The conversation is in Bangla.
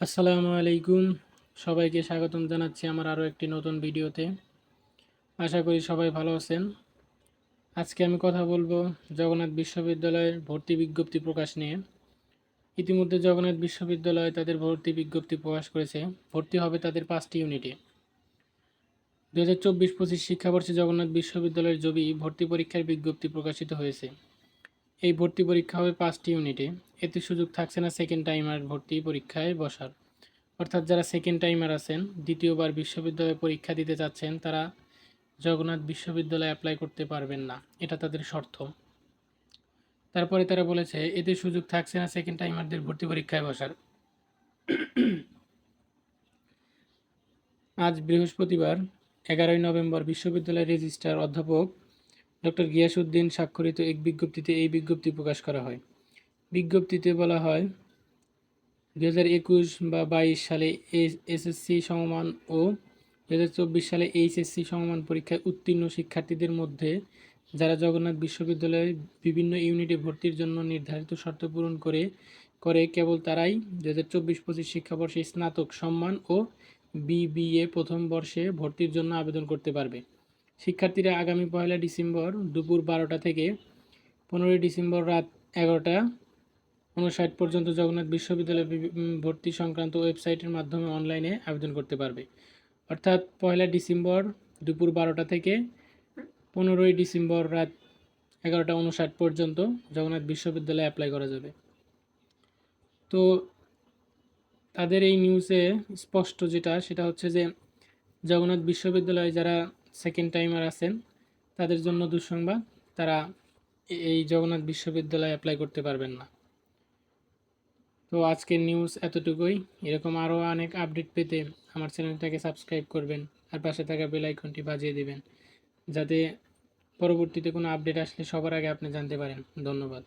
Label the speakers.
Speaker 1: আসসালামু আলাইকুম। সবাইকে স্বাগতম জানাচ্ছি আমার আরও একটি নতুন ভিডিওতে। আশা করি সবাই ভালো আছেন। আজকে আমি কথা বলব জগন্নাথ বিশ্ববিদ্যালয়ের ভর্তি বিজ্ঞপ্তি প্রকাশ নিয়ে। ইতিমধ্যে জগন্নাথ বিশ্ববিদ্যালয় তাদের ভর্তি বিজ্ঞপ্তি প্রকাশ করেছে। ভর্তি হবে তাদের পাঁচটি ইউনিটে। দু হাজার চব্বিশ পঁচিশ শিক্ষাবর্ষে জগন্নাথ বিশ্ববিদ্যালয়ের জবি ভর্তি পরীক্ষার বিজ্ঞপ্তি প্রকাশিত হয়েছে। এই ভর্তি পরীক্ষা হবে পাঁচটি ইউনিটে। এতে সুযোগ থাকছে না সেকেন্ড টাইমার ভর্তি পরীক্ষায় বসার। অর্থাৎ যারা সেকেন্ড টাইমার আছেন, দ্বিতীয়বার বিশ্ববিদ্যালয়ে পরীক্ষা দিতে চাচ্ছেন তারা জগন্নাথ বিশ্ববিদ্যালয়ে অ্যাপ্লাই করতে পারবেন না। এটা তাদের শর্ত। তারপরে তারা বলেছে, এতে সুযোগ থাকছে না সেকেন্ড টাইমারদের ভর্তি পরীক্ষায় বসার। আজ বৃহস্পতিবার, এগারোই নভেম্বর বিশ্ববিদ্যালয়ের রেজিস্ট্রার অধ্যাপক ডক্টর গিয়াসউদ্দিন স্বাক্ষরিত এক বিজ্ঞপ্তিতে এই বিজ্ঞপ্তি প্রকাশ করা হয়। বিজ্ঞপ্তিতে বলা হয় দু হাজার একুশ বা বাইশ সালে এসএসসি সমমান ও দু হাজার চব্বিশ সালে এইচএসসি সমমান পরীক্ষায় উত্তীর্ণ শিক্ষার্থীদের মধ্যে যারা জগন্নাথ বিশ্ববিদ্যালয়ের বিভিন্ন ইউনিটে ভর্তির জন্য নির্ধারিত শর্ত পূরণ করে করে কেবল তারাই দু হাজার চব্বিশ পঁচিশ শিক্ষাবর্ষে স্নাতক, সম্মান ও বিবিএ প্রথম বর্ষে ভর্তির জন্য আবেদন করতে পারবে। শিক্ষার্থীরা আগামী পয়লা ডিসেম্বর দুপুর বারোটা থেকে পনেরোই ডিসেম্বর রাত এগারোটা উনষাট পর্যন্ত জগন্নাথ বিশ্ববিদ্যালয় ভর্তি সংক্রান্ত ওয়েবসাইটের মাধ্যমে অনলাইনে আবেদন করতে পারবে। অর্থাৎ পয়লা ডিসেম্বর দুপুর বারোটা থেকে পনেরোই ডিসেম্বর রাত এগারোটা উনষাট পর্যন্ত জগন্নাথ বিশ্ববিদ্যালয়ে অ্যাপ্লাই করা যাবে। তো তাদের এই নিউজে স্পষ্ট যেটা, সেটা হচ্ছে যে জগন্নাথ বিশ্ববিদ্যালয়ে যারা সেকেন্ড টাইমার আছেন, তাদের জন্য দুঃসংবাদ, তারা এই জগন্নাথ বিশ্ববিদ্যালয়ে অ্যাপ্লাই করতে পারবেন না। তো আজকের নিউজ এতটুকুই। এরকম আরও অনেক আপডেট পেতে আমার চ্যানেলটাকে সাবস্ক্রাইব করবেন, আর পাশে থাকা বেল আইকনটি বাজিয়ে দিবেন, যাতে পরবর্তীতে কোনো আপডেট আসলে সবার আগে আপনি জানতে পারেন। ধন্যবাদ।